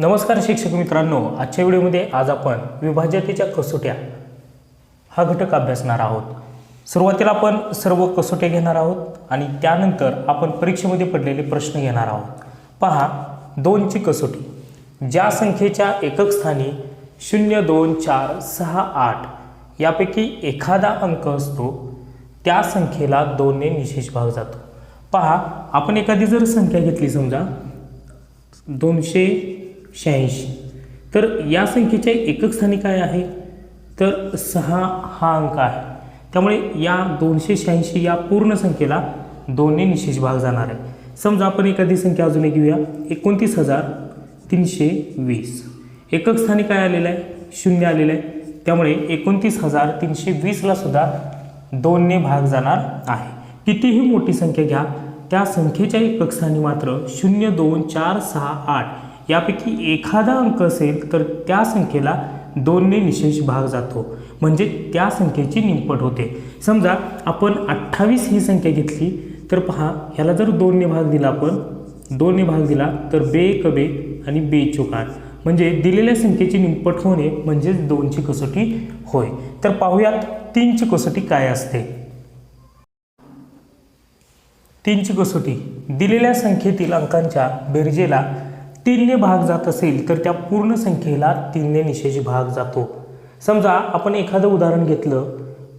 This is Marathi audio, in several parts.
नमस्कार शिक्षक मित्रांनो आजच्या व्हिडिओमध्ये आज आपण विभाज्यतेच्या कसोट्या हा घटक अभ्यासणार आहोत. सुरुवातीला आपण सर्व कसोट्या घेणार आहोत आणि त्यानंतर आपण परीक्षेमध्ये पडलेले प्रश्न घेणार आहोत. पहा दोनची कसोटी. ज्या संख्येच्या एकक स्थानी शून्य दोन चार सहा आठ यापैकी एखादा अंक असतो त्या संख्येला दोनने निशेष भाग जातो. पहा आपण एखादी जर संख्या घेतली समजा दोनशे शहाऐंशी. तर या संख्येच्या एकक स्थानी काय आहे? तर सहा हा अंक आहे. त्यामुळे या दोनशे शहाऐंशी या पूर्ण संख्येला दोनने निशेष भाग जाणार आहे समजा आपण एखादी संख्या अजून एक घेऊया. एकोणतीस हजार तीनशे वीस. एकक स्थानी काय आलेलं आहे? शून्य आलेलं आहे. त्यामुळे एकोणतीस हजार तीनशे वीसला सुद्धा दोनने भाग जाणार आहे. कितीही मोठी संख्या घ्या त्या संख्येच्या एकक स्थानी मात्र शून्य दोन चार सहा आठ यापैकी एखादा अंक असेल तर त्या संख्येला दोनने निशेष भाग जातो. म्हणजे त्या संख्येची निंपट होते. समजा आपण अठ्ठावीस ही संख्या घेतली तर पहा ह्याला जर दोनने भाग दिला आपण दोनने भाग दिला तर बे कबे आणि बे चोकार म्हणजे दिलेल्या संख्येची निंपट होणे म्हणजेच दोनची कसोटी होय. तर पाहूयात तीनची कसोटी काय असते? तीनची कसोटी. दिलेल्या संख्येतील अंकांच्या बेरजेला तीनने भाग जात असेल तर त्या पूर्ण संख्येला तीनने निशेष भाग जातो. समजा आपण एखादं उदाहरण घेतलं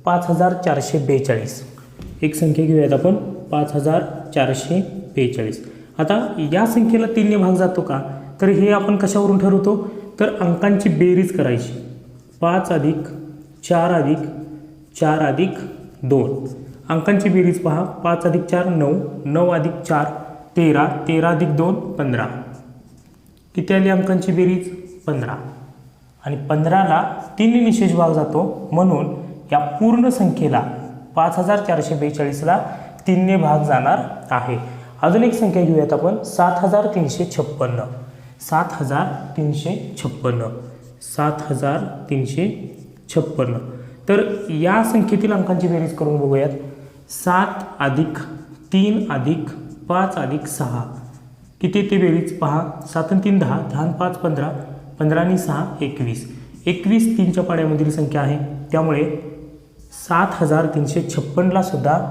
पाच हजार चारशे बेचाळीस. एक संख्या घेऊयात आपण पाच हजार चारशे बेचाळीस. आता या संख्येला तीनने भाग जातो का? तर हे आपण कशावरून ठरवतो? तर अंकांची बेरीज करायची. पाच अधिक चार अधिक चार अधिक दोन. अंकांची बेरीज पहा पाच अधिक चार नऊ नऊ अधिक चार तेरा तेरा अधिक दोन पंधरा. किती आली अंकांची बेरीज पंधरा. आणि पंधराला तीन निशेष भाग जातो. म्हणून या पूर्ण संख्येला पाच हजार चारशे बेचाळीसला तीनने भाग जाणार आहे. अजून एक संख्या घेऊयात आपण. सात हजार तीनशे छप्पन्न. सात हजार तीनशे छप्पन्न. सात हजार तीनशे छप्पन्न. तर या संख्येतील अंकांची बेरीज करून बघूयात. सात अधिक तीन अधिक पाच अधिक सहा. किती ते बेरीज पहा. सात आणि तीन दहा. दहा आणि पाच पंधरा. पंधरा आणि सहा एकवीस. एकवीस तीनच्या पाड्यामधील संख्या आहे. त्यामुळे सात हजार तीनशे छप्पनला सुद्धा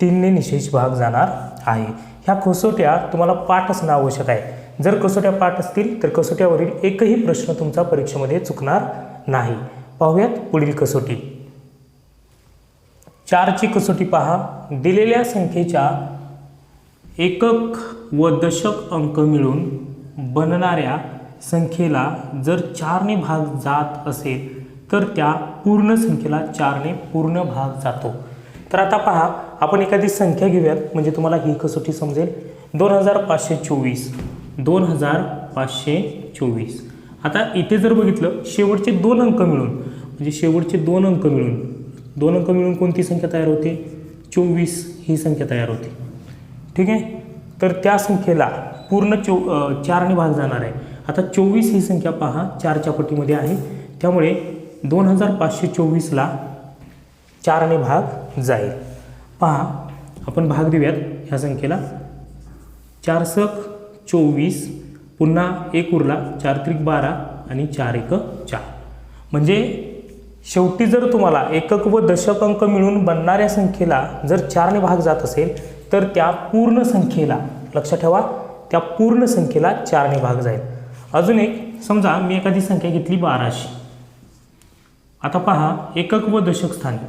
तीनने निशेष भाग जाणार आहे. ह्या कसोट्या तुम्हाला पाठ असणं आवश्यक आहे. जर कसोट्या पाठ असतील तर कसोट्यावरील एकही प्रश्न तुमचा परीक्षेमध्ये चुकणार नाही. पाहूयात पुढील कसोटी. चारची कसोटी पहा. दिलेल्या संख्येच्या एकक व दशक अंक मिळून बनणाऱ्या संख्येला जर चारने भाग जात असेल तर त्या पूर्ण संख्येला चारने पूर्ण भाग जातो. तर आता पहा आपण एखादी संख्या घेऊयात म्हणजे तुम्हाला ही कसोटी समजेल. दोन हजार पाचशे चोवीस. दोन हजार पाचशे चोवीस. आता इथे जर बघितलं शेवटचे दोन अंक मिळून म्हणजे शेवटचे दोन अंक मिळून दोन अंक मिळून कोणती संख्या तयार होते? चोवीस ही संख्या तयार होते. ठीक आहे? तर त्या संख्येला पूर्ण चो चारने भाग जाणार आहे. आता चोवीस ही संख्या पहा चारच्या पटीमध्ये आहे. त्यामुळे दोन हजार पाचशे चोवीसला चारने भाग जाईल. पहा आपण भाग देऊयात ह्या संख्येला. चारसक चोवीस पुन्हा एक उरला चार त्रिक बारा आणि चार एक चार. म्हणजे शेवटी जर तुम्हाला एकक व दशक अंक मिळून बनणाऱ्या संख्येला जर चारने भाग जात असेल तर त्या पूर्ण संख्येला लक्षात ठेवा त्या पूर्ण संख्येला चारने भाग जाईल. अजून एक समजा मी एखादी संख्या घेतली बाराशे. आता पहा एकक व दशक स्थानी.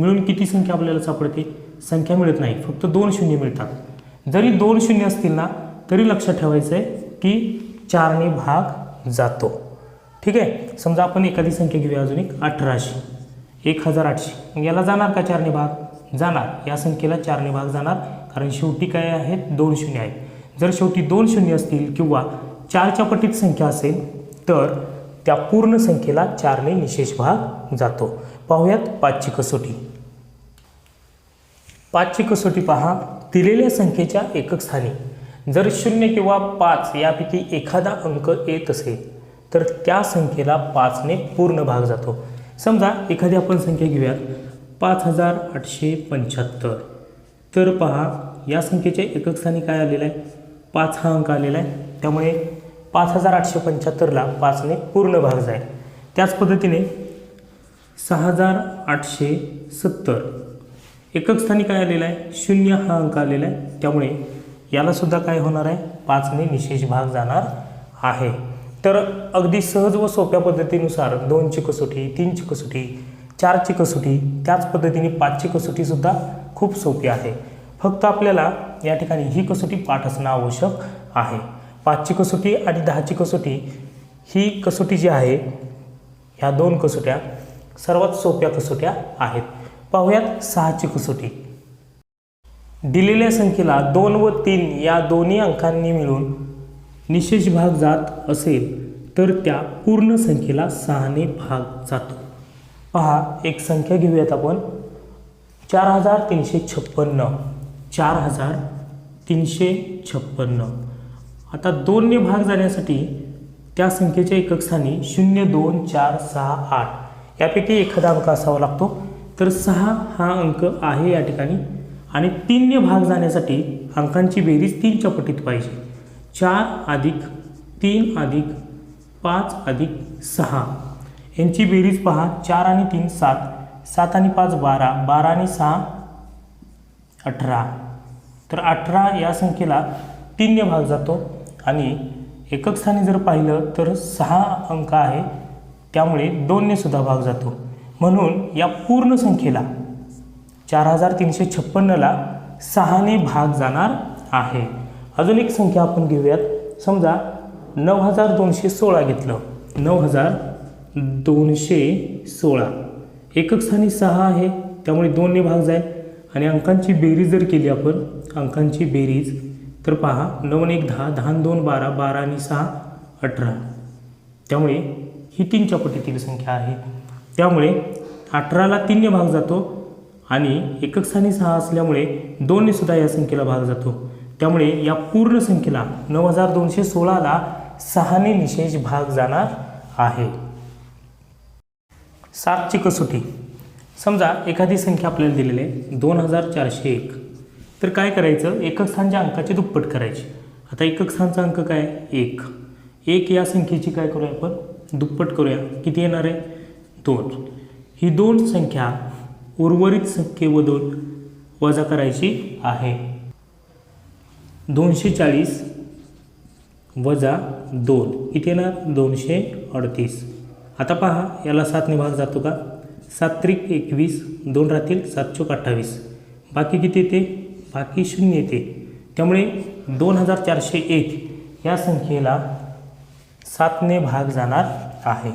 मिळून किती संख्या आपल्याला सापडते? संख्या मिळत नाही फक्त दोन शून्य मिळतात. जरी दोन शून्य असतील ना तरी लक्षात ठेवायचं आहे की चारने भाग जातो. ठीक आहे? समजा आपण एखादी संख्या घेऊया अजून एक अठराशे. एक हजार आठशे. याला जाणार का चारने भाग? जाणार. या संख्येला चारने भाग जाणार. कारण शेवटी काय आहेत दोन शून्य आहेत जर शेवटी दोन शून्य असतील किंवा चारच्या पटीत संख्या असेल तर त्या पूर्ण संख्येला चारने निशेष भाग जातो. पाहूयात पाचची कसोटी. पाचची कसोटी पहा. दिलेल्या संख्येच्या एकक स्थानी. जर शून्य किंवा पाच यापैकी एखादा अंक येत असेल तर त्या संख्येला पाचने पूर्ण भाग जातो. समजा एखादी आपण संख्या घेऊयात. पाच हजार आठशे पंच्याहत्तर. तर पहा या संख्येच्या एकक स्थानी काय आलेलं आहे पाच हा अंक आलेला आहे त्यामुळे पाच हजार आठशे पंच्याहत्तरला पाचने पूर्ण भाग जाईल. त्याच पद्धतीने सहा हजार आठशे सत्तर. एकक स्थानी काय आलेला आहे शून्य हा अंक आलेला आहे त्यामुळे यालासुद्धा काय होणार आहे? पाचने निशेष भाग जाणार आहे. तर अगदी सहज व सोप्या पद्धतीनुसार दोनची कसोटी तीनची कसोटी चारची कसोटी त्याच पद्धतीने पाचची कसोटीसुद्धा खूप सोपी आहे. फक्त आपल्याला या ठिकाणी ही कसोटी पाठ असणं आवश्यक आहे. पाचची कसोटी आणि दहाची कसोटी ही कसोटी जी आहे ह्या दोन कसोट्या सर्वात सोप्या कसोट्या आहेत. पाहूयात सहाची कसोटी. दिलेल्या संख्येला दोन व तीन या दोन्ही अंकांनी मिळून निशेष भाग जात असेल तर त्या पूर्ण संख्येला सहाने भाग जातो. पहा एक संख्या घेऊयात आपण. चार हजार तीनशे छप्पन्न. चार हजार तीनशे छप्पन्न. आता दोनने भाग जाण्यासाठी त्या संख्येच्या एकक स्थानी शून्य दोन चार सहा आठ यापैकी एखादा अंक असावा लागतो. तर सहा हा अंक आहे या ठिकाणी. आणि तीनने भाग जाण्यासाठी अंकांची बेरीज तीनच्या पटीत पाहिजे. चार अधिक तीन अधिक पाच अधिक सहा. यांची बेरीज पहा चार आणि तीन सात. सात आणि पाच बारा बारा आणि सहा अठरा. तर अठरा या संख्येला तीनने भाग जातो आणि एकक स्थानी जर पाहिलं तर सहा अंक आहे त्यामुळे दोनने सुद्धा भाग जातो. म्हणून या पूर्ण संख्येला चार हजार तीनशे छप्पन्नला सहाने भाग जाणार आहे. अजून एक संख्या आपण घेऊयात. समजा नऊ हजार दोनशे सोळा घेतलं. नऊ हजार दोनशे सोळा. एकक स्थानी सहा आहे त्यामुळे दोनने भाग जाईल आणि अंकांची बेरीज जर केली आपण अंकांची बेरीज तर पहा नऊ एक दहा दहा दोन बारा बारा आणि सहा अठरा. त्यामुळे ही तीनच्या पटीतील संख्या आहे. त्यामुळे अठराला तीनने भाग जातो आणि एकक स्थानी सहा असल्यामुळे दोनने सुद्धा या संख्येला भाग जातो. त्यामुळे या पूर्ण संख्येला नऊ हजार दोनशे सोळाला सहाने निशेष भाग जाणार आहे. सातची कसोटी समजा एखादी संख्या आपल्याला दिलेली आहे दोन हजार चारशे एक. तर काय करायचं? एकक स्थानच्या अंकाची दुप्पट करायची. आता एकक स्थानचा अंक काय? एक. एक या संख्येची काय करूया आपण? दुप्पट करूया. किती येणार आहे? दोन. ही दोन संख्या उर्वरित संख्येमधून वजा करायची आहे. दोनशे चाळीस वजा दोन. किती येणार? दोनशे अडतीस. आता पहा याला सातने भाग जातो का? सात त्रिक एकवीस दोन राहतील सात चोक अठ्ठावीस. बाकी किती येते? बाकी शून्य येते. त्यामुळे दोन हजार चारशे एक या संख्येला सातने भाग जाणार आहे.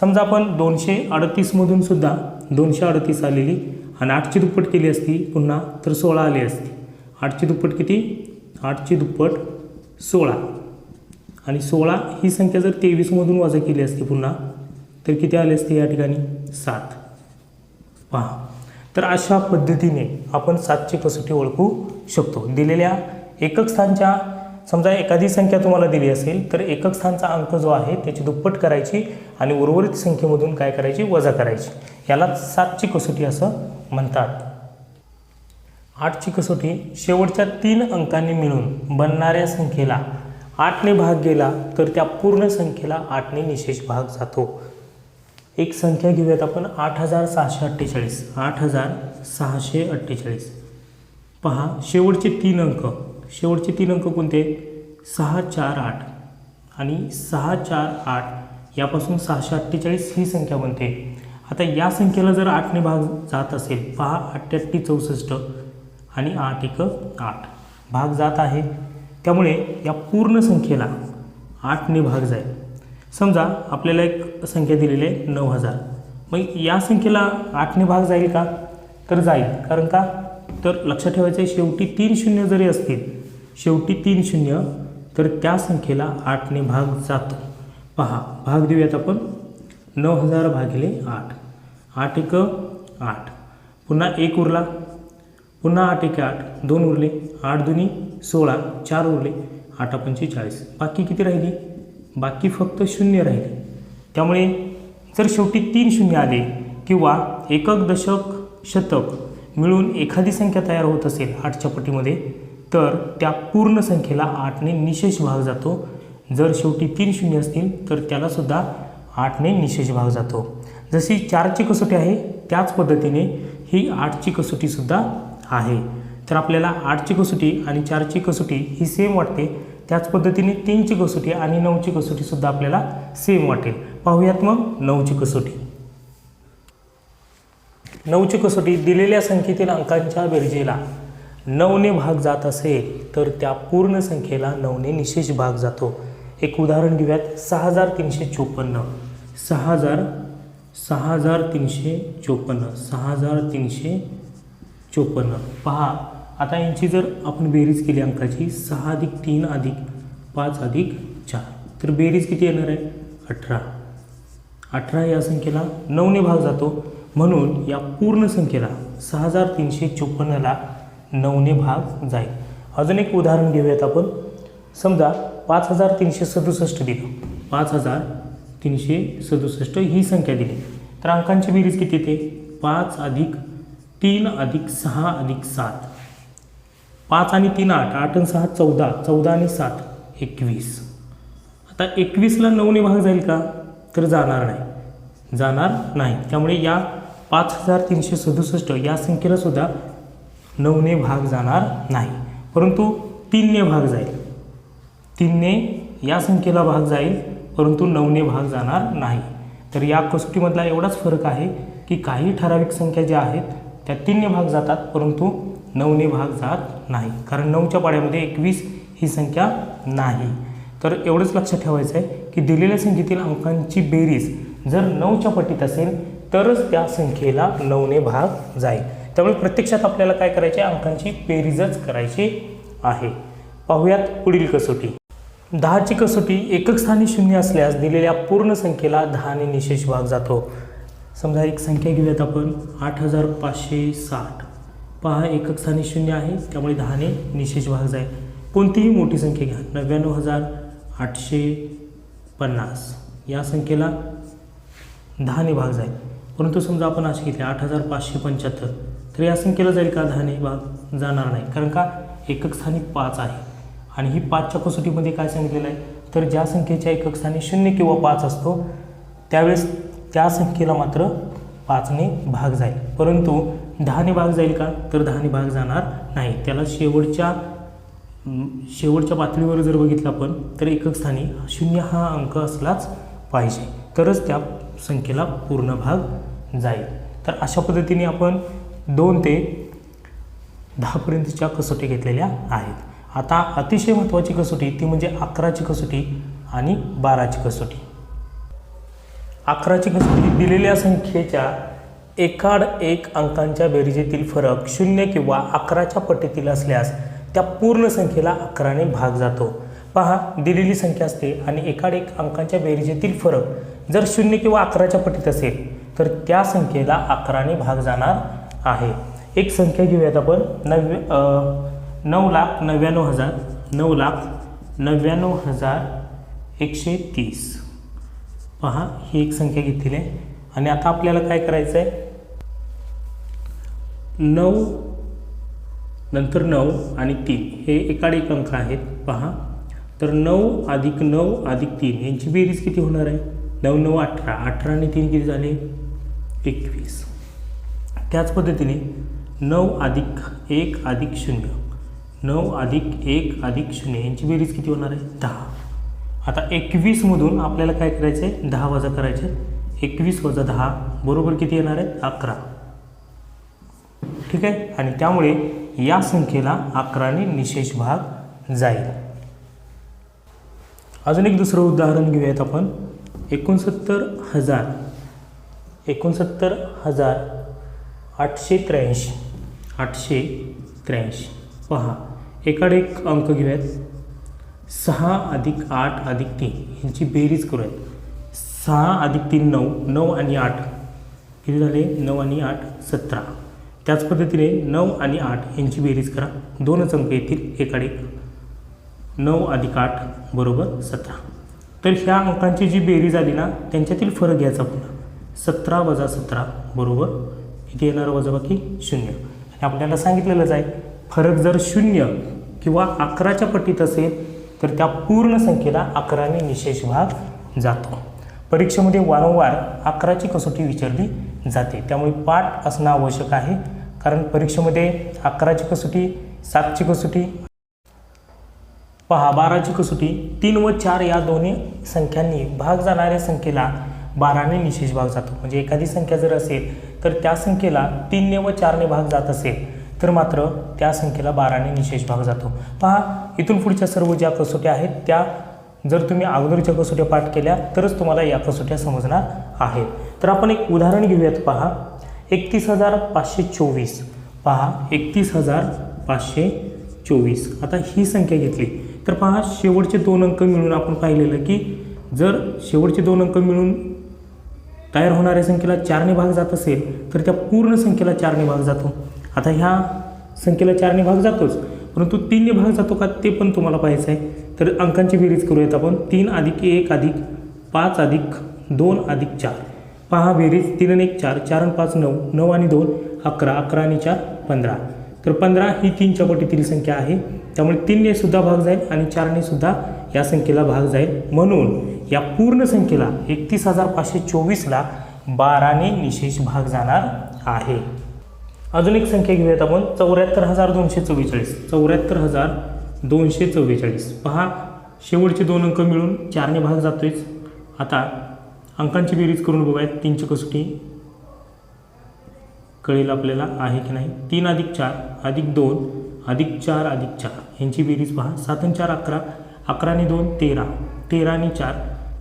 समजा आपण दोनशे अडतीसमधून सुद्धा दोनशे अडतीस आलेली आणि आठची दुप्पट केली असती पुन्हा तर सोळा आली असती. आठची दुप्पट किती? आठची दुप्पट सोळा. आणि सोळा ही संख्या जर तेवीसमधून वजा केली असती पुन्हा तर किती आले असते या ठिकाणी? सात. पहा. तर अशा पद्धतीने आपण सातची कसोटी ओळखू शकतो. दिलेल्या एकक स्थानच्या समजा एखादी संख्या तुम्हाला दिली असेल तर एकक स्थानचा अंक जो आहे त्याची दुप्पट करायची आणि उर्वरित संख्येमधून काय करायची? वजा करायची. याला सातची कसोटी असं म्हणतात. आठची कसोटी शेवटच्या तीन अंकांनी मिळून बनणाऱ्या संख्येला आठने भाग गेला तर त्या पूर्ण संख्येला आठने निशेष भाग जातो. एक संख्या घेऊयात आपण. आठ हजार सहाशे अठ्ठेचाळीस. आठ हजार सहाशे अठ्ठेचाळीस. पहा शेवटचे तीन अंक. शेवटचे तीन अंक कोणते? सहा चार आठ. आणि सहा चार आठ यापासून सहाशे अठ्ठेचाळीस ही संख्या बनते. आता या संख्येला जर आठने भाग जात असेल पहा अठ्ठ्याऐंशी चौसष्ट आणि आठ एक आठ. भाग जात आहे. त्यामुळे या पूर्ण संख्येला आठने भाग जाईल. समजा आपल्याला एक संख्या दिलेली आहे नऊ हजार. मग या संख्येला आठने भाग जाईल का? तर जाईल. कारण का? तर लक्षात ठेवायचं आहे शेवटी तीन शून्य जरी असतील शेवटी तीन शून्य तर त्या संख्येला आठने भाग जातो. पहा भाग देऊयात आपण. नऊ हजार भागिले आठ. आठ एक आठ. पुन्हा एक उरला. पुन्हा आठ एक आठ. दोन उरले. आठ दोन्ही सोळा. चार उरले. आठ पंचेचाळीस बाकी किती राहिली? बाकी फक्त शून्य राहिले. त्यामुळे जर शेवटी तीन शून्य आले किंवा एकक दशक शतक मिळून एखादी संख्या तयार होत असेल आठच्या पटीमध्ये तर त्या पूर्ण संख्येला आठने निशेष भाग जातो. जर शेवटी तीन शून्य असतील तर त्यालासुद्धा आठने निशेष भाग जातो. जशी चारची कसोटी आहे त्याच पद्धतीने ही आठची कसोटीसुद्धा आहे. तर आपल्याला आठची कसोटी आणि चारची कसोटी ही सेम वाटते. त्याच पद्धतीने तीनची कसोटी आणि नऊची कसोटीसुद्धा आपल्याला सेम वाटेल. पाहूयात मग नऊची कसोटी. नऊची कसोटी दिलेल्या संख्येतील अंकांच्या बेरजेला नऊने भाग जात असेल तर त्या पूर्ण संख्येला नऊने निशेष भाग जातो. एक उदाहरण घेऊयात. सहा हजार तीनशे चोपन्न. सहा हजार सहा हजार तीनशे चोपन्न. सहा हजार तीनशे चोपन्न. पहा आता यांची जर आपण बेरीज केली अंकाची सहा अधिक तीन अधिक पाच अधिक चार. तर बेरीज किती येणार आहे? अठरा. अठरा या संख्येला नऊने भाग जातो. म्हणून या पूर्ण संख्येला सहा हजार तीनशे चोपन्नला नऊने भाग जाईल. अजून एक उदाहरण घेऊयात आपण. समजा पाच हजार तीनशे सदुसष्ट दिलं. पाच हजार तीनशे सदुसष्ट ही संख्या दिली. तर अंकांची बेरीज किती येते? पाच अधिक तीन अधिक सहा अधिक सात. पाच आणि तीन आठ आठ आणि सहा चौदा चौदा आणि सात एकवीस. आता एकवीसला नऊने भाग जाईल का? तर जाणार नाही. जाणार नाही. त्यामुळे या पाच हजार तीनशे सदुसष्ट या संख्येला सुद्धा नऊने भाग जाणार नाही. परंतु तीनने भाग जाईल. तीनने या संख्येला भाग जाईल परंतु नऊने भाग जाणार नाही. तर या कसोटीमधला एवढाच फरक आहे की काही ठराविक संख्या ज्या आहेत त्या तीनने भाग जातात परंतु नऊने भाग जात नाही. कारण नऊच्या पाड्यामध्ये एकवीस ही संख्या नाही. तर एवढंच लक्षात ठेवायचं आहे की दिलेल्या संख्येतील अंकांची बेरीज जर नऊच्या पटीत असेल तरच त्या संख्येला नऊने भाग जाईल. त्यामुळे प्रत्यक्षात आपल्याला काय करायचे? आहे अंकांची बेरीजच करायची आहे. पाहूयात पुढील कसोटी. दहाची कसोटी एकक स्थानी शून्य असल्यास दिलेल्या पूर्ण संख्येला दहाने निशेष भाग जातो. समजा एक संख्या घेऊयात आपण आठ हजार पाचशे साठ. पहा एकक स्थानी शून्य आहे त्यामुळे दहाने निशेष भाग जाईल. कोणतीही मोठी संख्या घ्या. नव्याण्णव हजार आठशे पन्नास. या संख्येला दहाने भाग जाईल. परंतु समजा आपण असे घेतले आठ हजार पाचशे पंच्याहत्तर. तर या संख्येला जाईल का? दहाने भाग जाणार नाही. कारण का? एकक स्थानी पाच आहे. आणि ही पाचच्या कसोटीमध्ये काय सांगितलेलं आहे? तर ज्या संख्येच्या एकक स्थानी शून्य किंवा पाच असतो त्यावेळेस त्या संख्येला मात्र पाचने भाग जाईल. परंतु दहाने भाग जाईल का? तर दहाने भाग जाणार नाही. त्याला शेवटच्या शेवटच्या पातळीवर जर बघितलं आपण तर एकक स्थानी शून्य हा अंक असलाच पाहिजे. तरच त्या संख्येला पूर्ण भाग जाईल. तर अशा पद्धतीने आपण दोन ते दहापर्यंतच्या कसोटी घेतलेल्या आहेत. आता अतिशय महत्त्वाची कसोटी ती म्हणजे अकराची कसोटी आणि बाराची कसोटी. अकराची कसोटी दिलेल्या संख्येच्या एकाड एक अंकांच्या बेरीजेतील फरक शून्य किंवा अकराच्या पटीतील असल्यास त्या पूर्ण संख्येला अकराने भाग जातो. पहा दिलेली संख्या असते आणि एकाड एक अंकांच्या बेरीजेतील फरक जर शून्य किंवा अकराच्या पटीत असेल तर त्या संख्येला अकराने भाग जाणार आहे. एक संख्या घेऊयात आपण. नव्या नऊ लाख नव्याण्णव हजार नऊ लाख नव्याण्णव हजार एकशे तीस. पहा ही एक संख्या घेतलेली आहे. आणि आता आपल्याला काय करायचं आहे नऊ नंतर नऊ आणि तीन. हे एकाडेक अंक आहेत पहा. तर नऊ अधिक नऊ अधिक तीन. यांची बेरीज किती होणार आहे? नऊ नऊ अठरा. अठरा आणि तीन किती झाले? एकवीस. त्याच पद्धतीने नऊ अधिक एक अधिक शून्य. नऊ अधिक एक अधिक शून्य. यांची बेरीज किती होणार आहे? दहा. आता एकवीसमधून आपल्याला काय करायचं आहे दहा वजा करायचे आहे एकवीस वजा दहा बरोबर किती येणार आहे? अकरा. ठीक आहे? आणि त्यामुळे या संख्येला अकराने निशेष भाग जाईल. अजून एक दुसरं उदाहरण घेऊयात आपण. एकोणसत्तर हजार. एकोणसत्तर हजार आठशे त्र्याऐंशी. आठशे त्र्याऐंशी. पहा एकाड एक अंक घेऊयात. सहा अधिक आठ अधिक तीन. यांची बेरीज करूयात. सहा अधिक तीन नऊ नऊ आणि आठ. किती झाले? नऊ आणि आठ सतरा. त्याच पद्धतीने नऊ आणि आठ यांची बेरीज करा. दोनच अंक येतील एकाड एक. नऊ अधिक आठ बरोबर सतरा. तर ह्या अंकांची जी बेरीज आली ना त्यांच्यातील फरक घ्यायचा पुन्हा. सतरा वजा सतरा बरोबर इथे येणार वजाबाकी? शून्य. आणि आपल्याला सांगितलेलंच आहे फरक जर शून्य किंवा अकराच्या पटीत असेल तर त्या पूर्ण संख्येला अकराने निशेष भाग जातो. परीक्षेमध्ये वारंवार अकराची कसोटी विचारली जाते. त्यामुळे पाठ असणं आवश्यक आहे. कारण परीक्षेमध्ये अकराची कसोटी सातची कसोटी पहा बाराची कसोटी तीन व चार या दोन्ही संख्यांनी भाग जाणाऱ्या संख्येला बाराने निशेष भाग जातो. म्हणजे एखादी संख्या जर असेल तर त्या संख्येला तीनने व चारने भाग जात असेल तर मात्र त्या संख्येला बाराने निशेष भाग जातो. पहा इथून पुढच्या सर्व ज्या कसोट्या आहेत त्या जर तुम्ही अगोदरच्या कसोट्या पाठ केल्या तरच तुम्हाला या कसोट्या समजणार आहेत. तर आपण एक उदाहरण घेऊयात पहा. एकतीस हजार पाचशे चोवीस. पहा एकतीस हजार पाचशे चोवीस. आता ही संख्या घेतली. तर पहा शेवटचे दोन अंक मिळून आपण पाहिलेलं की जर शेवटचे दोन अंक मिळून तयार होणाऱ्या संख्येला चारने भाग जात असेल तर त्या पूर्ण संख्येला चारने भाग जातो. आता ह्या संख्येला चारने भाग जातोच परंतु तीनने भाग जातो का ते पण तुम्हाला पाहायचं आहे तर अंकांची बेरीज करूयात आपण. तीन अधिक एक अधिक पाच अधिक दोन अधिक चार. पहा बेरीज तीन आणि एक चार चार आणि पाच नऊ नऊ आणि दोन अकरा अकरा आणि चार पंधरा. तर पंधरा ही तीनच्या पटीतील संख्या आहे. त्यामुळे तीनने सुद्धा भाग जाईल आणि चारने सुद्धा या संख्येला भाग जाईल. म्हणून या पूर्ण संख्येला एकतीस हजार पाचशे चोवीसला बाराने निशेष भाग जाणार आहे. अजून एक संख्या घेऊयात आपण. चौऱ्याहत्तर हजार दोनशे चव्वेचाळीस. चौऱ्याहत्तर हजार दोनशे चव्वेचाळीस. पहा शेवटचे दोन अंक मिळून चारने भाग जातोयच. आता अंकांची बेरीज करून बघूयात तीनची कसोटी कळेल आपल्याला आहे की नाही. तीन अधिक चार अधिक दोन अधिक चार अधिक चार. ह्यांची बेरीज पहा. सात आणि चार अकरा. अकरा आणि दोन तेरा. तेरा आणि चार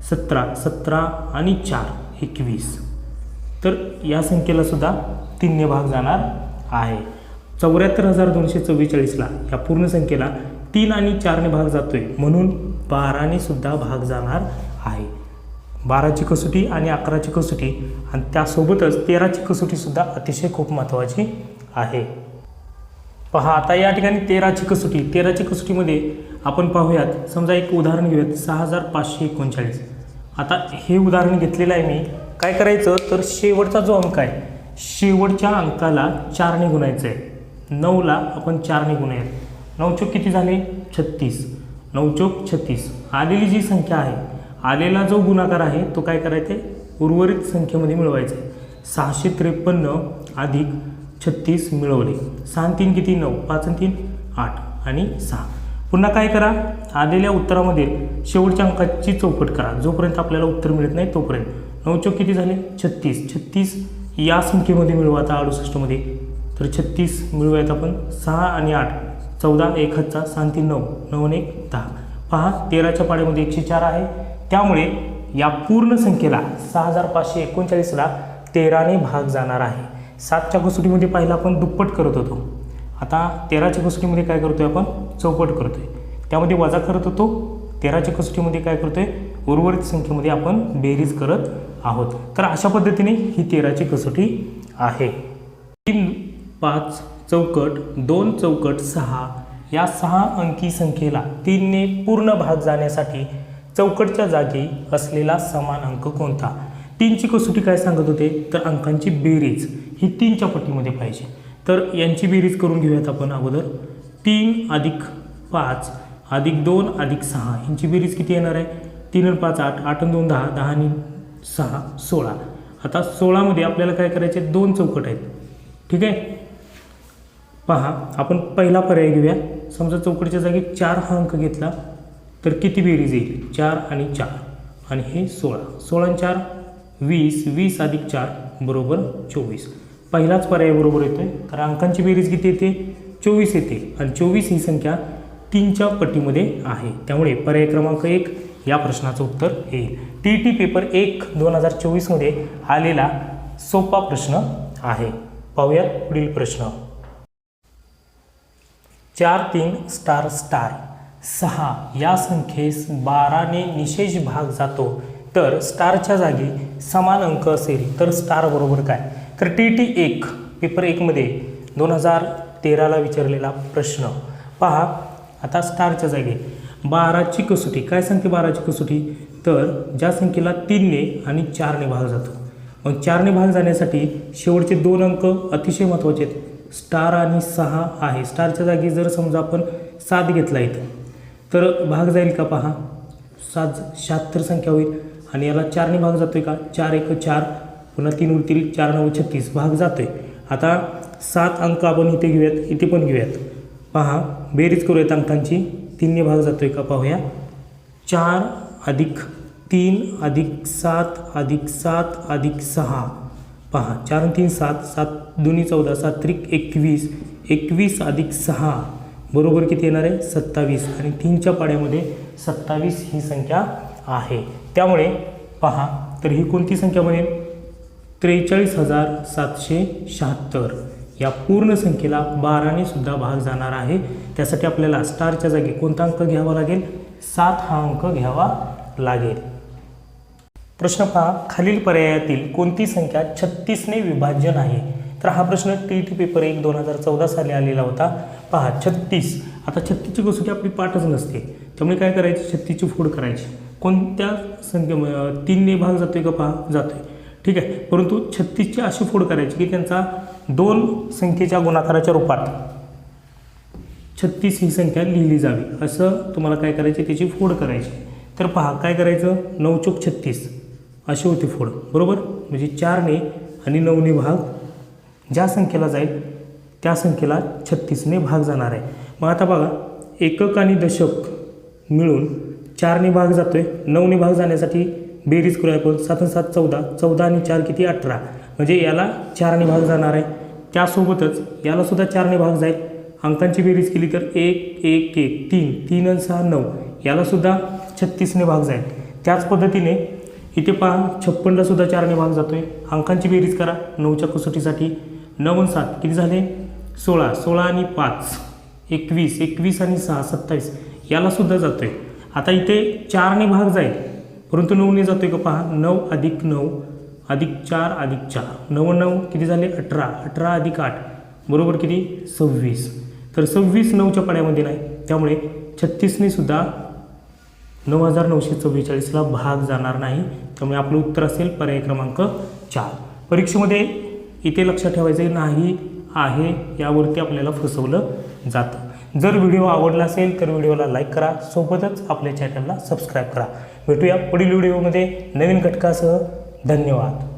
सतरा. सतरा आणि चार एकवीस. तर या संख्येला सुद्धा तीनने भाग जाणार आहे. चौऱ्याहत्तर हजार दोनशे चव्वेचाळीसला या पूर्ण संख्येला तीन आणि चारने भाग जातोय. म्हणून बाराने सुद्धा भाग जाणार आहे. बाराची कसोटी आणि अकराची कसोटी आणि त्यासोबतच तेराची कसोटीसुद्धा अतिशय खूप महत्त्वाची आहे. पहा आता या ठिकाणी तेराची कसोटी. तेराची कसोटीमध्ये आपण पाहूयात समजा एक उदाहरण घेऊयात सहा हजार पाचशे एकोणचाळीस. आता हे उदाहरण घेतलेलं आहे मी. काय करायचं? तर शेवटचा जो अंक आहे शेवटच्या अंकाला चारने गुणायचं आहे नऊला आपण चारने गुणूयात. नऊ चोक किती झाले? छत्तीस. नऊ चोक छत्तीस. आलेली जी संख्या आहे आलेला जो गुणाकार आहे तो काय करायचा आहे उर्वरित संख्येमध्ये मिळवायचा आहे सहाशे त्रेपन्न अधिक छत्तीस मिळवले. सहा तीन किती? नऊ. पाच तीन? आठ आणि सहा. पुन्हा काय करा? आलेल्या उत्तरामध्ये शेवटच्या अंकाची चौकट करा. जोपर्यंत आपल्याला उत्तर मिळत नाही तोपर्यंत. नऊ चौक किती झाले? छत्तीस. छत्तीस या संख्येमध्ये मिळवा आता अडुसष्टमध्ये. तर छत्तीस मिळवूयात आपण. सहा आणि आठ. चौदा एक हातचा सहा तीन नऊ. नऊ एक दहा. पहा तेराच्या पाड्यामध्ये एकशे चार आहे. त्यामुळे या पूर्ण संख्येला सहा हजार पाचशे एकोणचाळीसला तेराने भाग जाणार आहे. सातच्या कसोटीमध्ये पाहिलं आपण दुप्पट करत होतो. आता तेराच्या कसोटीमध्ये काय करतो आहे आपण? चौपट करतो आहे त्यामध्ये वजा करत होतो तेराच्या कसोटीमध्ये काय करतो आहे उर्वरित संख्येमध्ये आपण बेरीज करत आहोत. तर अशा पद्धतीने ही तेराची कसोटी आहे. तीन पाच चौकट दोन चौकट सहा या सहा अंकी संख्येला तीनने पूर्ण भाग जाण्यासाठी चौकटच्या जागी असलेला समान अंक कोणता? तीनची कसोटी काय सांगत होते? तर अंकांची बेरीज ही तीनच्या पटीमध्ये पाहिजे. तर यांची बेरीज करून घेऊयात आपण अगोदर. तीन अधिक पाच अधिक दोन अधिक सहा. यांची बेरीज किती येणार आहे? तीन आणि पाच आठ. आठ आणि दोन दहा. दहा आणि सहा. सोळा. आता सोळामध्ये आपल्याला काय करायचे? दोन चौकट आहेत. ठीक आहे? पहा आपण पहिला पर्याय घेऊया. समजा चौकटीच्या जागी चार हा अंक घेतला. तर किती बेरीज येईल चार आणि चार. आणि हे सोळा. सोळा चार वीस. वीस अधिक चार बरोबर चोवीस. पहिलाच पर्याय बरोबर येतो आहे तर अंकांची बेरीज किती येते? चोवीस येते. आणि चोवीस ही संख्या तीनच्या पटीमध्ये आहे. त्यामुळे पर्याय क्रमांक एक या प्रश्नाचं उत्तर येईल. टी टी पेपर एक दोन हजार चोवीसमध्ये आलेला सोपा प्रश्न आहे. पाहूयात पुढील प्रश्न. चार तीन स्टार स्टार सहा या संख्येस बाराने निशेष भाग जातो. तर स्टारच्या जागी समान अंक असेल तर स्टार बरोबर काय? तर टी टी एक पेपर एकमध्ये दोन हजार तेराला विचारलेला प्रश्न. पहा आता स्टारच्या जागी बाराची कसोटी काय सांगते बाराची कसोटी? तर ज्या संख्येला तीनने आणि चारने भाग जातो. मग चारने भाग जाण्यासाठी शेवटचे दोन अंक अतिशय महत्त्वाचे आहेत. स्टार आणि सहा आहे. स्टारच्या जागी जर समजा आपण सात घेतला इथं तर भाग जाईल का पहा. सात शहात्तर संख्या होईल. आणि याला चारने भाग जातोय का? चार एक चार. पुन्हा तीन उरतील चार नऊ छत्तीस. भाग जातोय. आता सात अंक आपण इथे घेऊयात. इथे पण घेऊयात. पहा बेरीज करूयात अंकांची. तीनने भाग जातोय का पाहूया. चार अधिक तीन अधिक सात अधिक सात अधिक सहा. पहा चार आणि तीन सात. सात दोन्ही चौदा. सात त्रिक एकवीस. एकवीस अधिक सहा. बरोबर किती येणार आहे? सत्तावीस. आणि तीनच्या पाड्यामध्ये सत्तावीस ही संख्या आहे. त्यामुळे पहा तर ही कोणती संख्या बनेल? त्रेचाळीस हजार सातशे शहात्तर. या पूर्ण संख्येला बाराने सुद्धा भाग जाणार आहे. त्यासाठी आपल्याला स्टारच्या जागी कोणता अंक घ्यावा लागेल? सात हा अंक घ्यावा लागेल. प्रश्न पहा खालील पर्यायातील कोणती संख्या छत्तीसने विभाज्य आहे तर हा प्रश्न टी टी पेपर एक दोन हजार चौदा साली आलेला होता. पहा छत्तीस. आता छत्तीसची कसोटी आपली पाठच नसते. त्यामुळे काय करायची? छत्तीसची फोड करायची. कोणत्या संख्ये तीनने भाग जातोय का? पहा जातोय. ठीक आहे. परंतु छत्तीसची अशी फोड करायची की त्यांचा दोन संख्येच्या गुणाकाराच्या रूपात छत्तीस ही संख्या लिहिली जावी. असं तुम्हाला काय करायचे? त्याची फोड करायची. तर पहा काय करायचं? नऊ चोक छत्तीस. अशी होती फोड. बरोबर? म्हणजे चारने आणि नऊने भाग ज्या संख्येला जाईल त्या संख्येला छत्तीसने भाग जाणार आहे. मग आता बघा एकक आणि दशक मिळून चारने भाग जातोय. नऊने भाग जाण्यासाठी बेरीज करूया आपण. सात आणि सात चौदा. चौदा आणि चार किती? अठरा. म्हणजे याला चारने भाग जाणार आहे. त्यासोबतच याला सुद्धा चारने भाग जाईल. अंकांची बेरीज केली तर एक एक एक तीन तीन आणि सहा नऊ. यालासुद्धा छत्तीसने भाग जाईल. त्याच पद्धतीने इथे पहा छप्पनलासुद्धा चारने भाग जातोय. अंकांची बेरीज करा. नऊच्या कसोटीसाठी नऊ आणि सात किती झाले? सोळा सोळा आणि पाच एकवीस एकवीस आणि सहा सत्तावीस यालासुद्धा जातो आहे आता इथे चारने भाग जाईल. परंतु नऊने जातो आहे का पहा? नऊ अधिक नऊ अधिक चार अधिक चार. नऊ नऊ किती झाले? अठरा. अठरा अधिक आठ. बरोबर किती? सव्वीस. तर सव्वीस नऊच्या पाड्यामध्ये नाही. त्यामुळे छत्तीसने सुद्धा नऊ हजार नऊशे चव्वेचाळीसला भाग जाणार नाही. त्यामुळे आपलं उत्तर असेल पर्याय क्रमांक चार. परीक्षेमध्ये इथे लक्षात ठेवायचं नाही आहे यावरती आपल्याला फसवलं जातं. जर व्हिडिओ आवडला असेल तर व्हिडिओला लाईक करा. सोबतच आपल्या चॅनलला सबस्क्राईब करा. भेटूया पुढील व्हिडिओमध्ये नवीन घटकासह धन्यवाद.